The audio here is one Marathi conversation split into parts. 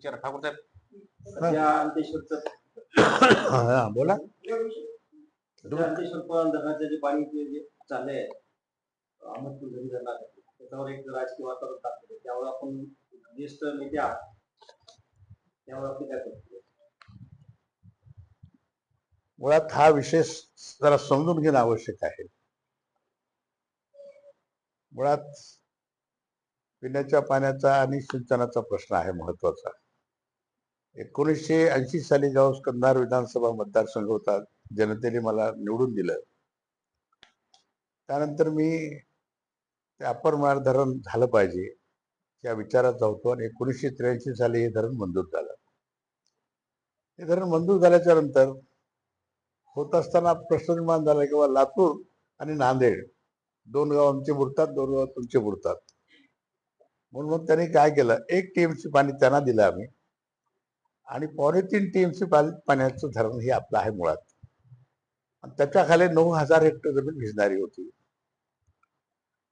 विचारा ठाकूर साहेब सध्या अंतेश्वरचं हा, बोला सध्या अंतेश्वर पण धरणाचं जे पाणी जे जे चाललंय अहमदपूर घरी धरणात त्याच्यावर एक राजकीय वातावरण टाकलं त्यावर आपण ज्येष्ठ नेते आहात त्यावर आपली काय प्रतिक्रिया? मुळात हा विषय जरा समजून घेणं आवश्यक आहे मुळात पिण्याच्या पाण्याचा आणि सिंचनाचा प्रश्न आहे महत्त्वाचा एकोणीसशे ऐंशी साली जेव्हा कंधार विधानसभा मतदारसंघ होता जनतेने मला निवडून दिलं. त्यानंतर मी ते अपर मार धरण झालं पाहिजे या विचारात होतो आणि एकोणीसशे त्र्याऐंशी साली हे धरण मंजूर झालं. हे धरण मंजूर झाल्याच्यानंतर होत असताना प्रश्न निर्माण झाला किंवा लातूर आणि नांदेड दोन गाव आमचे बुडतात दोन गाव तुमचे बुडतात. म्हणून मग त्यांनी काय केलं एक टीएमसी पाणी त्यांना दिलं आम्ही. आणि पॉलिथिन तीन टीएमसी पाण्याचं धरण हे आपलं आहे मुळात. आणि त्याच्याखाली नऊ हजार हेक्टर जमीन भिजणारी होती.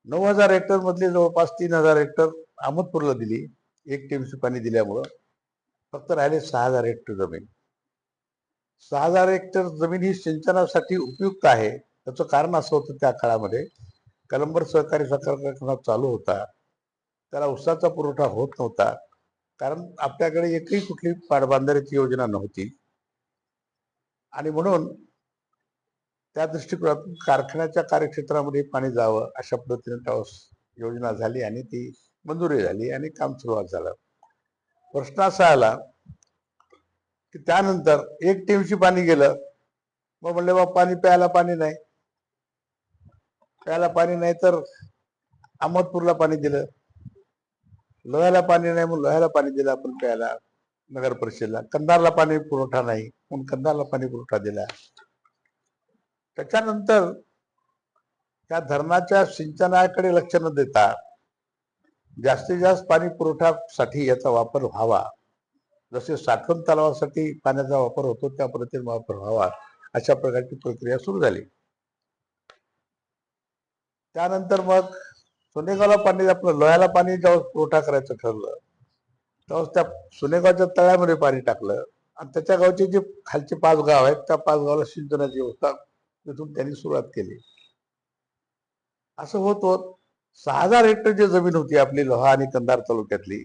नऊ हजार हेक्टर मधले जवळपास तीन हजार हेक्टर अहमदपूरला दिली एक टीएमसी पाणी दिल्यामुळं. फक्त राहिले सहा हजार हेक्टर जमीन. सहा हजार हेक्टर जमीन ही सिंचनासाठी उपयुक्त आहे. त्याचं कारण असं होतं त्या काळामध्ये कलंबर सहकारी साखर कारखाना चालू होता. त्याला उसाचा पुरवठा होत नव्हता. कारण आपल्याकडे एकही कुठली पाटबांधारीची योजना नव्हती. आणि म्हणून त्या दृष्टिकोनातून कारखान्याच्या कार्यक्षेत्रामध्ये पाणी जावं अशा पद्धतीने त्यावेळेस योजना झाली आणि ती मंजुरी झाली आणि काम सुरुवात झालं. प्रश्न असा आला की त्यानंतर एक टीमशी पाणी गेलं. मग म्हणले बा पाणी प्यायला पाणी नाही. प्यायला पाणी नाही तर अहमदपूरला पाणी दिलं. लोह्याला पाणी नाही मग लोह्याला पाणी दिलं आपण प्यायला नगर परिषदेला. कंधारला पाणी पुरवठा नाही म्हणून कंधारला पाणी पुरवठा दिला. त्याच्यानंतर त्या धरणाच्या सिंचनाकडे लक्ष न देता जास्तीत जास्त पाणी पुरवठ्यासाठी याचा वापर व्हावा. जसे साठवण तलावासाठी पाण्याचा वापर होतो त्या पद्धतीने वापर व्हावा अशा प्रकारची प्रक्रिया सुरू झाली. त्यानंतर मग सोनेगावला पाणी आपलं लोह्याला पाणी जेव्हा पुरवठा करायचं ठरलं तेव्हा त्या सोनेगावच्या तळ्यामध्ये पाणी टाकलं. आणि त्याच्या गावचे जे खालचे पाच गाव आहेत त्या पाच गावाला सिंचनाची व्यवस्था तिथून त्यांनी सुरुवात केली. असं होत होत सहा हजार हेक्टर जी जमीन होती आपली लोहा आणि कंधार तालुक्यातली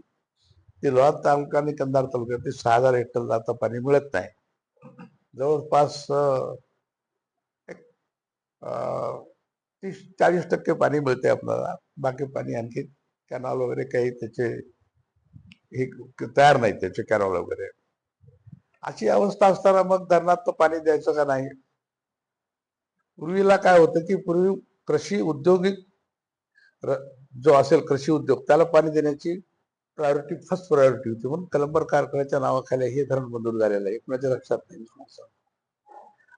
ती लोहा तालुका आणि कंधार तालुक्यातली सहा हजार हेक्टरला आता पाणी मिळत नाही. जवळपास एक, अं, तीस चाळीस टक्के पाणी मिळते आपल्याला. बाकी पाणी आणखी कॅनॉल वगैरे काही त्याचे हे तयार नाही त्याचे कॅनॉल वगैरे. अशी अवस्था असताना मग धरणात तर पाणी द्यायचं का नाही? पूर्वीला काय होतं की पूर्वी कृषी औद्योगिक र- जो असेल कृषी उद्योग त्याला पाणी देण्याची प्रायोरिटी फर्स्ट प्रायोरिटी होती. म्हणून कलंबर कारखान्याच्या नावाखाली हे धरण मंजूर झालेलं आहे. कुणाच्या लक्षात नाही?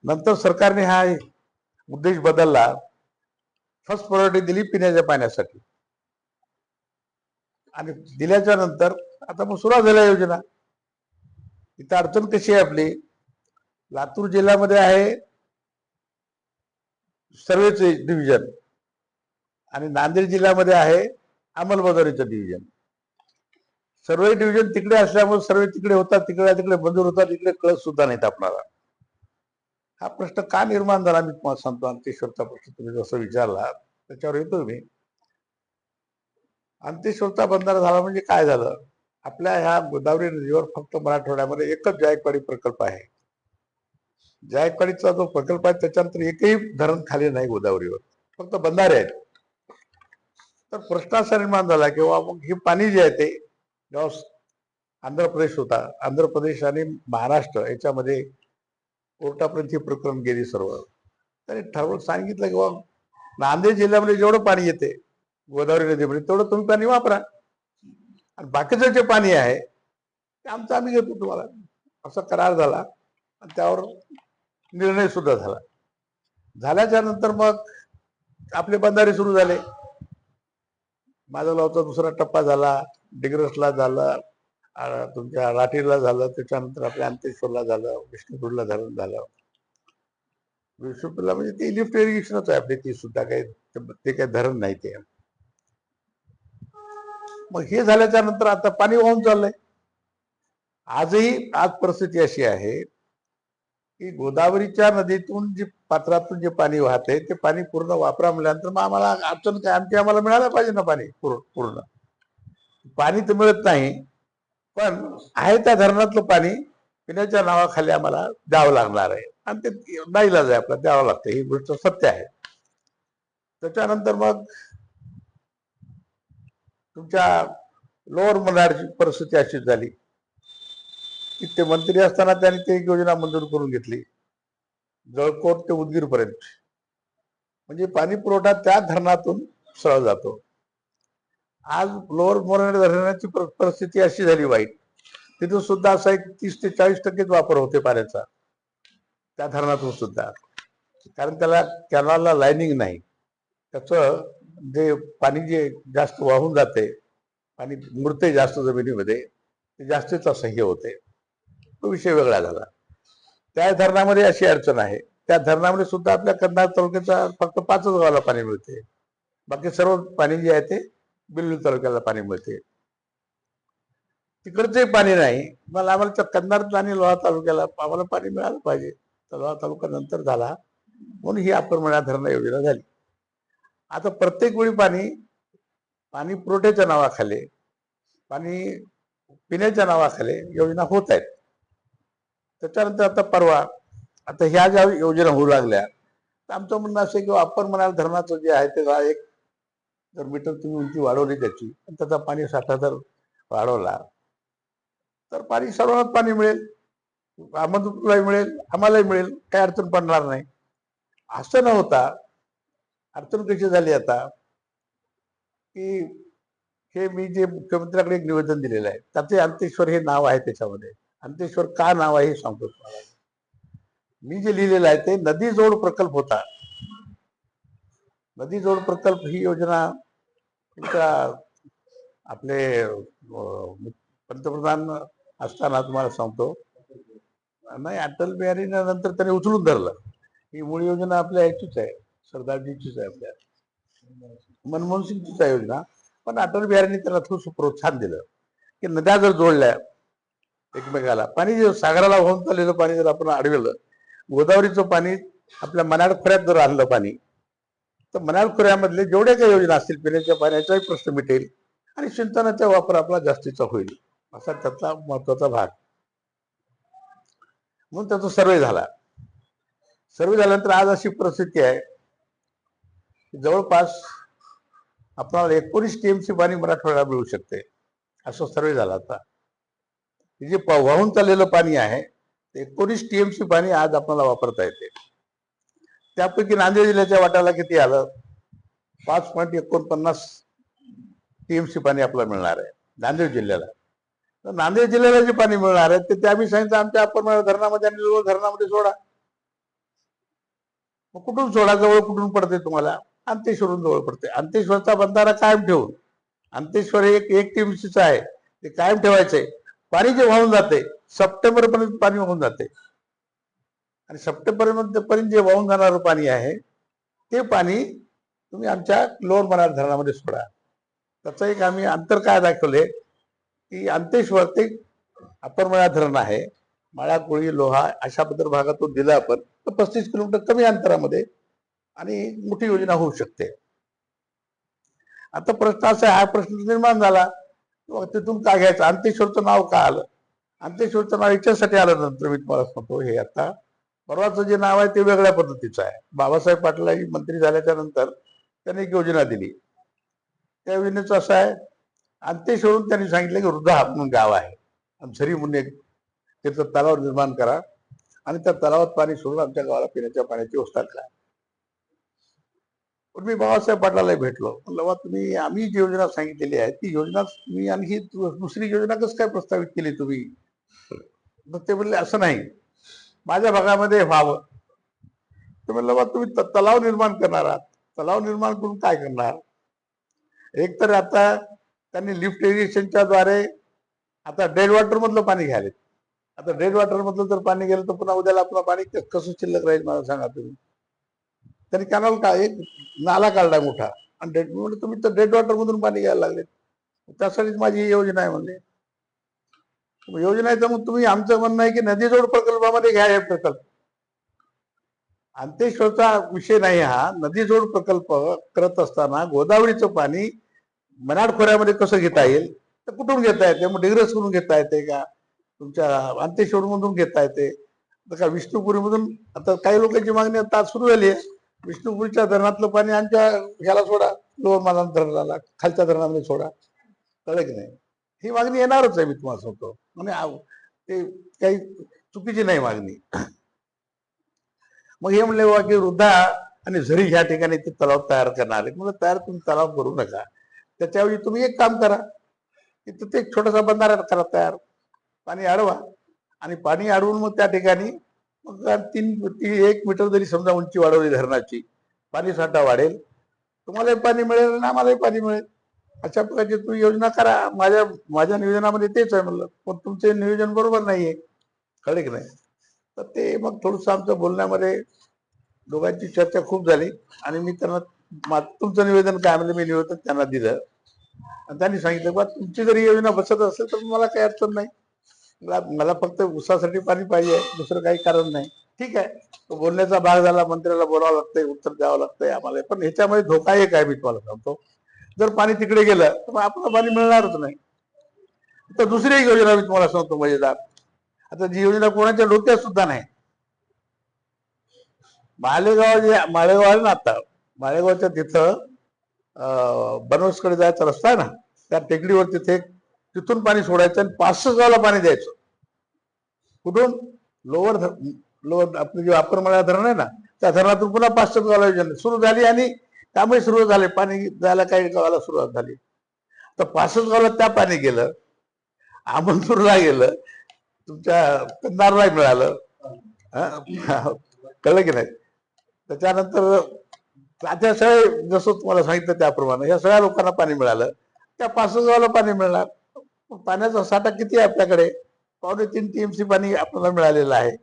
नंतर सरकारने हा उद्देश बदलला. फर्स्ट प्रायोरिटी दिली पिण्याच्या पाण्यासाठी. आणि दिल्याच्या नंतर आता मग सुरुवात झाल्या योजना. इथं अडचण कशी आहे आपली? लातूर जिल्ह्यामध्ये आहे सर्वेचे डिव्हिजन आणि नांदेड जिल्ह्यामध्ये आहे अंमलबजावणीचं डिव्हिजन सर्वे डिव्हिजन तिकडे असल्यामुळे सर्वे तिकडे होतात तिकडे तिकडे मंजूर होतात इकडे कळत सुद्धा नाहीत आपणाला हा प्रश्न का निर्माण झाला? मी तुम्हाला सांगतो. अंत्येश्वरचा प्रश्न तुम्ही जसं विचारला त्याच्यावर येतो मी. अंतेश्वरचा बंधारा झाला म्हणजे काय झालं? आपल्या ह्या गोदावरी नदीवर फक्त मराठवाड्यामध्ये एकच जायकवाडी प्रकल्प आहे. जायकवाडीचा जो प्रकल्प आहे त्याच्यानंतर एकही धरण खाली नाही गोदावरीवर. फक्त बंधारे आहेत. तर प्रश्न असा निर्माण झाला किंवा मग हे पाणी जे आहे ते जेव्हा आंध्र प्रदेश होता आंध्र प्रदेश आणि महाराष्ट्र याच्यामध्ये कोर्टापर्यंत हे प्रकरण गेली सर्व. त्यांनी ठरवून सांगितलं की बाबा नांदेड जिल्ह्यामध्ये जेवढं पाणी येते गोदावरी नदीमध्ये तेवढं तुम्ही पाणी वापरा. आणि बाकीचं जे पाणी आहे ते आमचं आम्ही घेतो तुम्हाला. असा करार झाला. आणि त्यावर निर्णय सुद्धा झाला. झाल्याच्यानंतर मग आपले बंधारे सुरू झाले. माझा लावचा दुसरा टप्पा झाला डिग्रसला झाला तुमच्या राठीला झालं त्याच्यानंतर आपल्या अंतेश्वरला झालं विष्णुपूरला धरण झालं. विष्णुपूरला म्हणजे ती लिफ्ट इरिगेशनच आहे आपली ती सुद्धा काही ते काही धरण नाही ते. मग हे झाल्याच्यानंतर आता पाणी वाहून चाललंय. आजही आज परिस्थिती अशी आहे की गोदावरीच्या नदीतून जे पात्रातून जे पाणी वाहते ते पाणी पूर्ण वापरा म्हणल्यानंतर मग आम्हाला अडचण काय? आमची आम्हाला मिळालं पाहिजे ना पाणी पूर्ण पूर्ण. पाणी तर मिळत नाही. पण आहे त्या धरणातलं पाणी पिण्याच्या नावाखाली आम्हाला द्यावं लागणार आहे. आणि ते नाईलाज आहे आपला द्यावं लागतं. ही गोष्ट सत्य आहे. त्याच्यानंतर मग तुमच्या लोअर मल्हारची परिस्थिती अशी झाली की ते मंत्री असताना त्यांनी ते योजना मंजूर करून घेतली. जळकोट ते उदगीर पर्यंत म्हणजे पाणी पुरवठा त्या धरणातून सरळ जातो. आज लोअर मोरणे धरणाची परिस्थिती अशी झाली वाईट. तिथून सुद्धा असा एक तीस ते चाळीस टक्केच वापर होते पाण्याचा. त्या धरणातून सुद्धा. कारण त्याला कॅनलला लाईनिंग नाही. त्याचं जे पाणी जे जास्त वाहून जाते पाणी मुरते जास्त जमिनीमध्ये ते जास्तीच असह्य होते. तो विषय वेगळा झाला. त्या धरणामध्ये अशी अडचण आहे. त्या धरणामध्ये सुद्धा आपल्या कंधार तालुक्याचा फक्त पाचच गावाला पाणी मिळते. बाकी सर्व पाणी जे आहे ते बिल्लू तालुक्याला पाणी मिळते. तिकडचे पाणी नाही मला आम्हाला त्या कंधार आणि लोहा तालुक्याला आम्हाला पाणी मिळालं पाहिजे. तर लोहा तालुका नंतर झाला म्हणून ही आपण धरणं योजना झाली. आता प्रत्येक वेळी पाणी पाणी पुरवठ्याच्या नावाखाली पाणी पिण्याच्या नावाखाली योजना होत आहेत. त्याच्यानंतर आता परवा आता ह्या ज्या योजना होऊ लागल्या तर आमचं म्हणणं असं आहे की आपण म्हणाल धरणाचं जे आहे ते एक जर मीटर तुम्ही उंची वाढवली त्याची त्याचा पाणी साठा जर वाढवला तर पाणी सर्वांनाच पाणी मिळेल. आम्हालाही मिळेल आम्हालाही मिळेल काही अडचण पडणार नाही. असं न होता अडचण कशी झाली आता की हे मी जे मुख्यमंत्र्याकडे एक निवेदन दिलेलं आहे त्याचे अंतेश्वर हे नाव आहे त्याच्यामध्ये. अंतेश्वर का नाव आहे हे सांगतो तुम्हाला. मी जे लिहिलेलं आहे ते नदी जोड प्रकल्प होता. नदी जोड प्रकल्प ही योजना आपले पंतप्रधान असताना तुम्हाला सांगतो. नाही अटल बिहारी नंतर त्याने उचलून धरलं. ही मूळ योजना आपल्या ह्याचीच आहे. सरदारजीचीच आहे आपल्या. मनमोहन सिंगचीच आहे योजना. पण अटल बिहारीने त्याला थोडस प्रोत्साहन दिलं. की नद्या जर जोडल्या एकमेकाला पाणी जर सागराला वाहून चाललेलं पाणी जर आपण अडवलं गोदावरीचं पाणी आपल्या मनाड खोऱ्यात जर आणलं पाणी तर मनाल खोऱ्यामधले जेवढ्या काही योजना असतील पिण्याच्या पाण्याचाही प्रश्न मिटेल आणि सिंचनाचा वापर आपला जास्तीचा होईल असा त्यातला महत्त्वाचा भाग. म्हणून त्याचा सर्वे झाला. सर्वे झाल्यानंतर आज अशी परिस्थिती आहे की जवळपास आपल्याला एकोणीस टीएमसी पाणी मराठवाड्याला मिळू शकते असं सर्वे झाला आता. हे जे वाहून चाललेलं पाणी आहे ते एकोणीस टीएमसी पाणी आज आपल्याला वापरता येते. त्यापैकी नांदेड जिल्ह्याच्या वाट्याला किती आलं? पाच पॉईंट एकोणपन्नास टीएमसी पाणी आपल्याला मिळणार आहे नांदेड जिल्ह्याला. तर नांदेड जिल्ह्याला जे पाणी मिळणार आहे ते आम्ही सांगितलं आमच्या आपण धरणामध्ये आणि धरणामध्ये सोडा. मग कुठून सोडा? जवळ कुठून पडते तुम्हाला? अंतेश्वरून जवळ पडते. अंतेश्वरचा बंधारा कायम ठेवून अंतेश्वर हे एक एक टीएमसीचं आहे ते कायम ठेवायचंय. पाणी जे वाहून जाते सप्टेंबर पर्यंत पाणी वाहून जाते. आणि सप्टेंबर पर्यंत जे वाहून जाणारं पाणी आहे ते पाणी तुम्ही आमच्या लोअर मनार धरणामध्ये सोडा. त्याचं एक आम्ही अंतर काय दाखवले की अंतेश्वर ते अपर मळा धरण आहे. माळा कोळी लोहा अशा पद्धत भागातून दिलं आपण तर पस्तीस किलोमीटर कमी अंतरामध्ये आणि मोठी योजना होऊ शकते. आता प्रश्न असा हा प्रश्न निर्माण झाला तिथून का घ्यायचं? अंतेश्वरचं नाव का आलं? अंतेश्वरचं नाव याच्यासाठी आलं नंतर मी तुम्हाला सांगतो हे आता परवाचं जे नाव आहे ते वेगळ्या पद्धतीचं आहे. बाबासाहेब पाटलाही मंत्री झाल्याच्यानंतर त्यांनी एक योजना दिली. त्या योजनेचं असं आहे अंतेश्वरून त्यांनी सांगितलं की वृद्धा म्हणून गाव आहे. आणि झरी म्हणून एक त्याचं तलाव निर्माण करा. आणि त्या तलावात पाणी सोडून आमच्या गावाला पिण्याच्या पाण्याची व्यवस्था करा. पण मी बाबासाहेब पाटलाला भेटलो. म्हणलं तुम्ही आम्ही जी योजना सांगितलेली आहे ती योजना तुम्ही आणखी ही दुसरी योजना कसं काय प्रस्तावित केली तुम्ही? मग ते म्हणले असं नाही. माझ्या भागामध्ये व्हावं. तर म्हणलं बा तुम्ही त- तलाव निर्माण करणार आहात. तलाव निर्माण करून काय करणार? एक तर आता त्यांनी लिफ्ट इरिगेशनच्या द्वारे आता डेड वॉटर मधलं पाणी घ्यायला आता डेड वॉटर मधलं जर पाणी गेलं तर पुन्हा उद्याला आपलं पाणी कसं शिल्लक राहील मला सांगा तुम्ही. त्यांनी कॅनल का एक नाला काढला मोठा. आणि डेड म्हणजे तुम्ही तर डेड वॉटर मधून पाणी घ्यायला लागले त्यासाठीच माझी ही योजना आहे म्हणले. योजनेचं मग तुम्ही आमचं म्हणणं आहे की नदीजोड प्रकल्पामध्ये घ्या हे प्रकल्प. अंतेश्वरचा विषय नाही हा. नदीजोड प्रकल्प करत असताना गोदावरीचं पाणी मनाड खोऱ्यामध्ये कसं घेता येईल? तर कुठून घेता येते? मग डिग्रस करून घेता येते का? तुमच्या अंतेश्वर मधून घेता येते? तर का विष्णुपुरीमधून? आता काही लोकांची मागणी आता सुरू झाली आहे. विष्णुपुरीच्या धरणातलं पाणी आमच्या ह्याला सोडा. लोअर धरणाला खालच्या धरणामध्ये सोडा. कळलं की नाही? ही मागणी येणारच आहे मी तुम्हाला सांगतो. म्हणजे ते काही चुकीची नाही मागणी. मग हे म्हणले बा की वृद्धा आणि झरी ह्या ठिकाणी ते तलाव तयार करणार आहे म्हणजे तयार तुम्ही तलाव करू नका. त्याच्याऐवजी तुम्ही एक काम करा. की तिथे एक छोटासा बंधारा करा तयार. पाणी अडवा आणि पाणी अडवून मग त्या ठिकाणी मग तीन ती एक मीटर जरी समजा उंची वाढवली धरणाची पाणी साठा वाढेल. तुम्हालाही पाणी मिळेल आणि आम्हालाही पाणी मिळेल. अशा प्रकारची तुम्ही योजना करा. माझ्या माझ्या नियोजनामध्ये तेच आहे म्हणलं. पण तुमचे नियोजन बरोबर नाहीये. कळले की नाही? तर ते मग थोडंसं आमचं बोलण्यामध्ये दोघांची चर्चा खूप झाली. आणि मी त्यांना मा- तुमचं निवेदन काय म्हणजे मी निवेदन त्यांना दिलं. आणि त्यांनी सांगितलं बा तुमची जरी योजना बसत असेल तर मला काही अडचण नाही. मला मला फक्त उसासाठी पाणी पाहिजे. दुसरं काही कारण नाही. ठीक आहे. बोलण्याचा भाग झाला. मंत्र्याला बोलावं लागतंय उत्तर द्यावं लागतंय आम्हाला. पण ह्याच्यामध्ये धोका एक आहे मी तुम्हाला सांगतो. जर पाणी तिकडे गेलं तर मग आपल्याला पाणी मिळणारच नाही. तर दुसरी एक योजना मी तुम्हाला सांगतो मजेदार. आता जी योजना कोणाच्या डोक्यात सुद्धा नाही. मालेगाव जे मालेगाव आहे ना आता मालेगावच्या तिथं अं, बनवसकडे जायचा रस्ता आहे ना त्या टेकडीवर तिथे तिथून पाणी सोडायचं आणि पाचशे गावला पाणी द्यायचं. कुठून? लोअर लोअर आपलं जे अप्पर मळा धरण आहे ना त्या धरणातून पुन्हा पाचशे गावला योजना सुरू झाली आणि त्यामुळे सुरू झाले. पाणी जायला काही गावाला सुरुवात झाली. तर पासष्ट गावाला त्या पाणी गेलं. आमंतूरला गेलं. तुमच्या कंदारला मिळालं. कळलं की नाही? त्याच्यानंतर त्या सगळे जसं तुम्हाला सांगितलं त्याप्रमाणे ह्या सगळ्या लोकांना पाणी मिळालं. त्या पासष्ट गावाला पाणी मिळणार. पाण्याचा साठा किती आहे आपल्याकडे? पावणे तीन टीएमसी पाणी आपल्याला मिळालेलं आहे.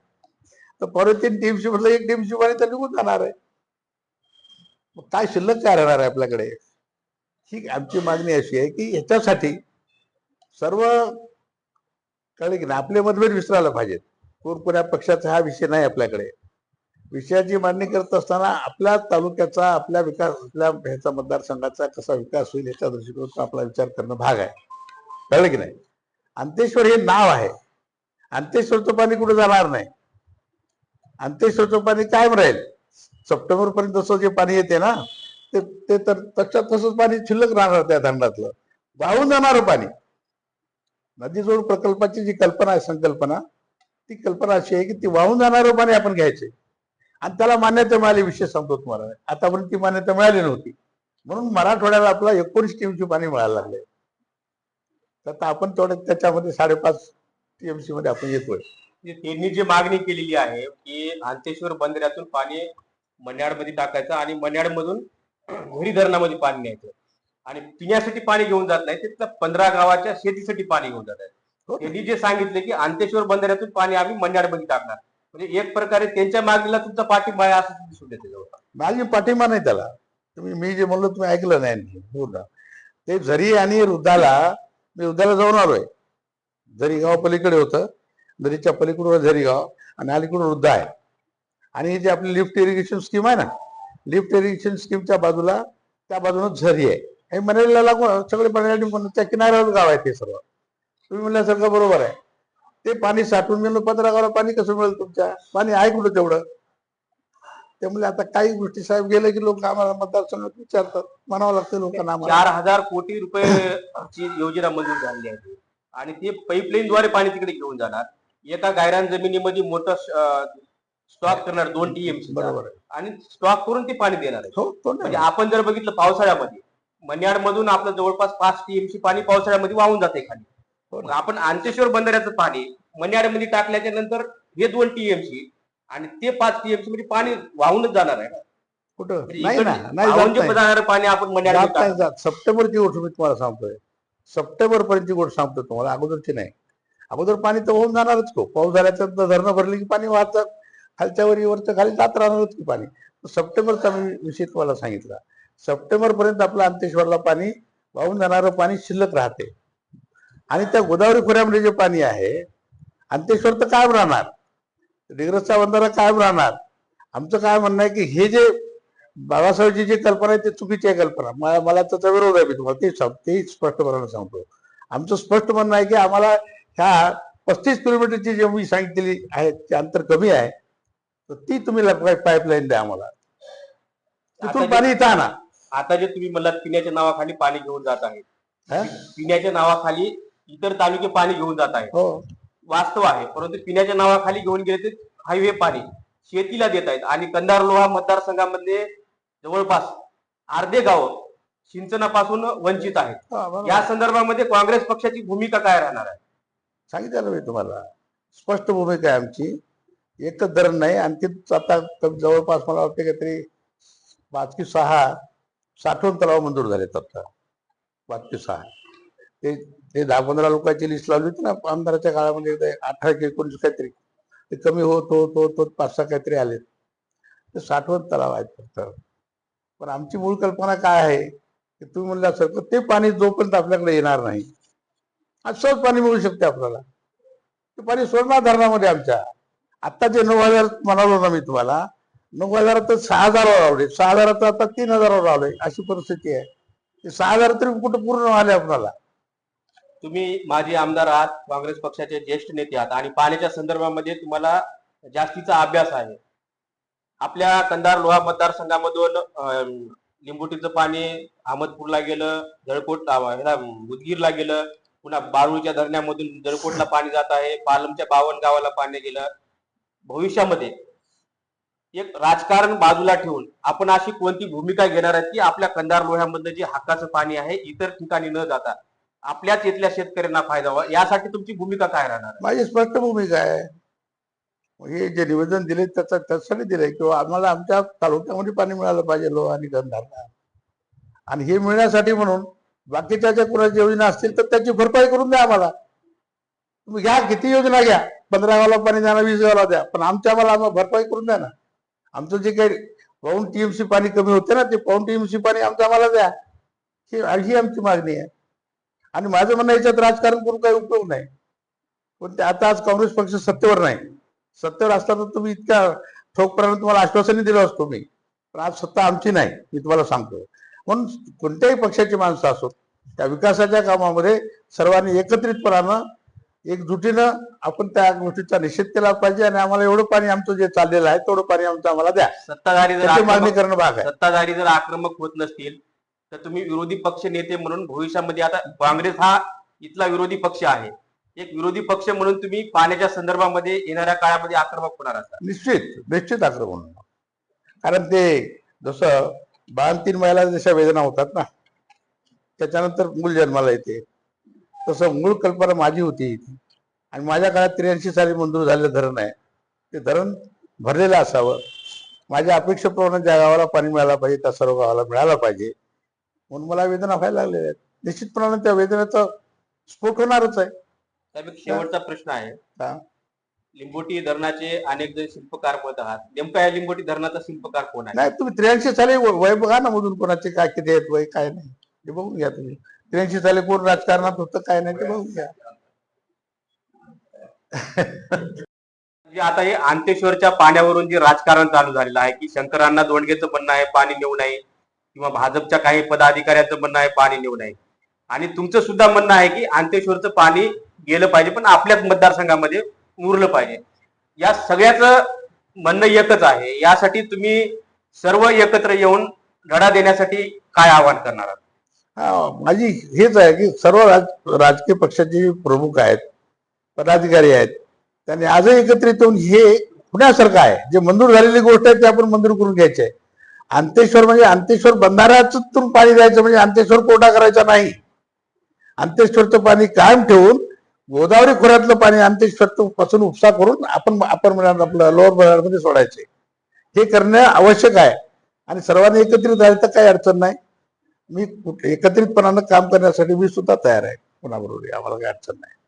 तर पावणे तीन टीएमसी म्हटलं एक टीएमसी पाणी तर निघून जाणार आहे. मग काय शिल्लक काय राहणार आहे आपल्याकडे? ही आमची मागणी अशी आहे की ह्याच्यासाठी सर्व कळले की नाही आपले मतभेद विसरायला पाहिजेत. कोणकोण्या पक्षाचा हा विषय नाही आपल्याकडे. विषयाची मांडणी करत असताना आपल्या तालुक्याचा आपल्या विकास आपल्या ह्याचा मतदारसंघाचा कसा विकास होईल याच्या दृष्टिकोनातून आपला विचार करणं भाग आहे. कळलं की नाही? अंतेश्वर हे नाव आहे. अंतेश्वरचं पाणी कुठे जाणार नाही? अंतेश्वरचं पाणी कायम राहील. सप्टेंबर पर्यंत जसं जे पाणी येते ना ते ते तर तशात तसंच पाणी शिल्लक राहणार त्या धरणातलं. वाहून जाणार पाणी. नदीजोड प्रकल्पाची जी कल्पना आहे संकल्पना ती कल्पना अशी आहे की ती वाहून जाणारं पाणी आपण घ्यायचे. आणि त्याला मान्यता मिळाली विषय सांगतो तुम्हाला. आतापर्यंत ती मान्यता मिळाली नव्हती. म्हणून मराठवाड्याला आपला एकोणीस टीएमसी पाणी मिळायला लागले. तर आता आपण थोडं त्याच्यामध्ये साडेपाच टीएमसी मध्ये आपण येतोय. त्यांनी जी मागणी केलेली आहे की अंतेश्वर बंदऱ्यातून पाणी मन्याडमध्ये टाकायचं आणि मन्याडमधून घरी धरणामध्ये पाणी न्यायचं. आणि पिण्यासाठी पाणी घेऊन जात नाही तिथलं पंधरा गावाच्या शेतीसाठी पाणी घेऊन जात आहे हो. त्यांनी जे सांगितले की अंतेश्वर बंदऱ्यातून पाणी आम्ही मन्याडमध्ये टाकणार. म्हणजे एक प्रकारे त्यांच्या मागणीला तुमचा पाठिंबा आहे असं दिसून येते जवळपास. माझी पाठिंबा नाही त्याला. तुम्ही मी जे म्हणलो तुम्ही ऐकलं नाही. ना ते झरी आणि वृद्धाला मी वृद्धाला जाऊन आलोय. झरी गाव पलीकडे होतं झरीच्या पलीकडे झरी गाव आणि अलीकडे वृद्ध आहे आणि जे आपली लिफ्ट इरिगेशन स्कीम आहे ना लिफ्ट इरिगेशन स्कीमच्या बाजूला त्या बाजूला झरी आहे. हे मनेरीला लागून सगळे मनेरी त्या किनाऱ्यावर गाव आहे ते सर्व. तुम्ही म्हणल्यासारखं बरोबर आहे. ते पाणी साठवून गेलं पंधरा गावाला पाणी कसं मिळेल तुमच्या? पाणी आहे कुठं तेवढं? त्यामुळे आता काही गोष्टी साहेब गेले की लोक आम्हाला मतदारसंघात विचारतात. म्हणावं लागतं लोकांना चार हजार कोटी रुपये योजना मंजूर झाली आहे. आणि ते पाईपलाईन द्वारे पाणी तिकडे घेऊन जाणार. एका गायरान जमिनीमध्ये मोठं स्टॉक करणार दोन टीएमसी बरोबर आणि स्टॉक करून ते पाणी देणार आहे. हो म्हणजे आपण जर बघितलं पावसाळ्यामध्ये मन्याड मधून आपलं जवळपास पाच टीएमसी पाणी पावसाळ्यामध्ये वाहून जाते खाली. हो. आपण अंतेश्वर बंधाऱ्याचं पाणी मन्याडमध्ये टाकल्याच्या नंतर हे दोन टीएमसी आणि ते पाच टीएमसी मध्ये पाणी वाहूनच जाणार आहे. कुठं? म्हणजे. जाणारं पाणी आपण मन्याड सप्टेंबरची गोष्ट मी तुम्हाला सांगतोय. सप्टेंबर पर्यंतची गोष्ट सांगतो तुम्हाला. अगोदरची नाही. अगोदर पाणी तर होऊन जाणारच को पाऊस झाल्याच्या धरणं भरली की पाणी वाहतं खालच्या वरीवरचं खाली जात राहणारच की पाणी? सप्टेंबरचा मी विषय तुम्हाला सांगितला. सप्टेंबर पर्यंत आपलं अंतेश्वरला पाणी वाहून जाणारं पाणी शिल्लक राहते. आणि त्या गोदावरी खोऱ्यामध्ये जे पाणी आहे अंतेश्वर तर कायम राहणार. डिग्रसचा बंधारा कायम राहणार. आमचं काय म्हणणं आहे की हे जे बाबासाहेबची जी कल्पना आहे ती चुकीची आहे कल्पना. मला त्याचा विरोध आहे मी तुम्हाला ते सांग स्पष्टपणाने सांगतो. आमचं स्पष्ट म्हणणं आहे की आम्हाला ह्या पस्तीस किलोमीटरची जे मी सांगितलेली आहे ते अंतर कमी आहे. तर ती तुम्ही पाईपलाईन द्या आम्हाला. तिथून पाणी इथं आणा. आता जे तुम्ही म्हणलात पिण्याच्या नावाखाली पाणी घेऊन जात आहे. हा? पिण्याच्या नावाखाली इतर तालुके पाणी घेऊन जात आहे हो. वास्तव आहे. परंतु पिण्याच्या नावाखाली घेऊन गेले ते हायवे पाणी शेतीला देत आहेत. आणि कंधार लोहा मतदारसंघामध्ये जवळपास अर्धे गाव सिंचनापासून वंचित आहेत. हा, बरोबर. या संदर्भामध्ये काँग्रेस पक्षाची भूमिका काय राहणार आहे? सांगितलं मी तुम्हाला. स्पष्ट भूमिका आहे आमची. एकच धरण नाही आणखी आता कमी- जवळपास मला वाटतं काहीतरी पाच की सहा साठवण तलाव मंजूर झालेत आता. पाच की सहा. ते ते दहा पंधरा लोकांची लिस्ट लावली होती ना आमदाराच्या काळामध्ये अठरा की एकोणीस काहीतरी. ते कमी होत होत होत होत पाच सहा काहीतरी आले ते साठवण तलाव आहेत फक्त. पण आमची मूळ कल्पना काय आहे? की तुम्ही म्हणल्यासारखं ते पाणी जोपर्यंत आपल्याकडे येणार नाही आज सहज पाणी मिळू शकते आपल्याला. ते पाणी सोडणार धरणामध्ये आमच्या. आता जे नऊ हजार म्हणालो ना मी तुम्हाला नऊ हजारात सहा हजारावर लावले सहा हजारात आता तीन हजारावर लावले अशी परिस्थिती आहे. ते सहा हजार तरी कुठं पूर्ण आले आपल्याला. तुम्ही माजी आमदार आहात काँग्रेस पक्षाचे ज्येष्ठ नेते आहात आणि पाण्याच्या संदर्भामध्ये तुम्हाला जास्तीचा अभ्यास आहे. आपल्या कंधार लोहा मतदारसंघामधून लिंबोटीचं पाणी अहमदपूरला गेलं जळकोट ह्याला मुदगीरला गेलं पुन्हा बारुळच्या धरणामधून जळकोटला पाणी जात आहे पालमच्या बावन गावाला पाणी गेलं. भविष्यामध्ये एक राजकारण बाजूला ठेवून आपण अशी कोणती भूमिका घेणार आहे की आपल्या कंधार लोह्यामधलं जे हक्काचं पाणी आहे इतर ठिकाणी न जाता आपल्याच इथल्या शेतकऱ्यांना फायदा व्हावा यासाठी तुमची भूमिका काय राहणार माझी स्पष्ट भूमिका आहे. हे जे निवेदन दिले त्याचा त्यासाठी दिलंय किंवा आम्हाला आमच्या तालुक्यामध्ये पाणी मिळालं पाहिजे लोह आणि गंधारला आणि हे मिळण्यासाठी म्हणून बाकीच्या ज्या कुणाच्या योजना असतील तर त्याची भरपाई करून द्या आम्हाला. तुम्ही घ्या किती योजना घ्या. पंधरा गावाला पाणी द्या ना वीस गावाला द्या. पण आमच्या आम्हाला आम्हाला भरपाई करून द्या ना. आमचं जे काही पाऊन टीएमसी पाणी कमी होते ना ते पाऊन टीएमसी पाणी आमचं आम्हाला द्या. ही ही आमची मागणी आहे. आणि माझं म्हणणं याच्यात राजकारण करून काही उपयोग नाही. पण ते आता आज काँग्रेस पक्ष सत्तेवर नाही. सत्तेवर असता तर तुम्ही इतक्या ठोकपणाने तुम्हाला आश्वासनही दिलं असतो मी. पण आज सत्ता आमची नाही मी तुम्हाला सांगतो. म्हणून कोणत्याही पक्षाची माणसं असो त्या विकासाच्या कामामध्ये सर्वांनी एकत्रितपणानं एकजुटीनं आपण त्या गोष्टीचा निषेध केला पाहिजे आणि आम्हाला एवढं पाणी आमचं जे चाललेलं आहे तेवढं पाणी आमचं आम्हाला द्या. सत्ताधारी जर मागणी आक्रमक- करणं भाग आहे. सत्ताधारी जर आक्रमक होत नसतील तर तुम्ही विरोधी पक्ष नेते म्हणून भविष्यामध्ये आता काँग्रेस हा इथला विरोधी पक्ष आहे. एक विरोधी पक्ष म्हणून तुम्ही पाण्याच्या संदर्भामध्ये येणाऱ्या काळामध्ये आक्रमक होणार असाल. निश्चित निश्चित आक्रमण होणार. कारण ते जसं बाण तीन महिला जशा वेदना होतात ना त्याच्यानंतर मूल जन्माला येते. तसं मूळ कल्पना माझी होती. आणि माझ्या काळात त्र्याऐंशी साली मंजूर झालेलं धरण आहे. ते धरण भरलेलं असावं. माझ्या अपेक्षेप्रमाणे ज्या गावाला पाणी मिळालं पाहिजे त्या सर्व गावाला मिळालं पाहिजे. म्हणून मला वेदना व्हायला लागलेल्या आहेत. निश्चितपणाने त्या वेदनेचा स्फोट होणारच आहे. शेवटचा प्रश्न आहे. लिंबोटी धरणाचे अनेक जण शिल्पकार म्हणत आहात. नेमका या लिंबोटी धरणाचा शिल्पकार कोण आहे? नाही तुम्ही त्र्याऐंशी साली वय बघा ना मधून कोणाचे काय किती आहेत वय काय नाही. ते बघून घ्या तुम्ही. त्र्याऐंशी साली कोण राजकारणात होतं काय नाही ते बघून घ्या. म्हणजे आता हे अंतेश्वरच्या पाण्यावरून जे राजकारण चालू झालेलं आहे की शंकरांना दोंडगेचं म्हणणं आहे पाणी नेऊ नये किंवा भाजपच्या काही पदाधिकाऱ्यांचं म्हणणं आहे पाणी नेऊ नये. आणि तुमचं सुद्धा म्हणणं आहे की अंतेश्वरचं पाणी गेलं पाहिजे पण आपल्याच मतदारसंघामध्ये उरलं पाहिजे. या सगळ्याचं म्हणणं एकच आहे. यासाठी तुम्ही सर्व एकत्र येऊन लढा देण्यासाठी काय आवाहन करणार आहात? माझी हेच आहे की सर्व राज राजकीय पक्षाचे प्रमुख आहेत पदाधिकारी आहेत त्यांनी आजही एकत्रित येऊन हे होण्यासारखं आहे. जे मंजूर झालेली गोष्ट आहे ते आपण मंजूर करून घ्यायची. आहे अंतेश्वर म्हणजे अंतेश्वर बंधाऱ्यातून पाणी द्यायचं म्हणजे अंतेश्वर कोटा करायचा नाही. अंतेश्वरचं पाणी कायम ठेवून गोदावरी खोऱ्यातलं पाणी अंतेश्वर पासून उपसा करून आपण आपण मिळणार आपलं लोअर बंधाऱ्यामध्ये सोडायचे. हे करणं आवश्यक आहे. आणि सर्वांनी एकत्रित झाले तर काही अडचण नाही. मी कुठ- एकत्रितपणानं काम करण्यासाठी मी सुद्धा तयार आहे. कोणाबरोबर आम्हाला काही अडचण नाही.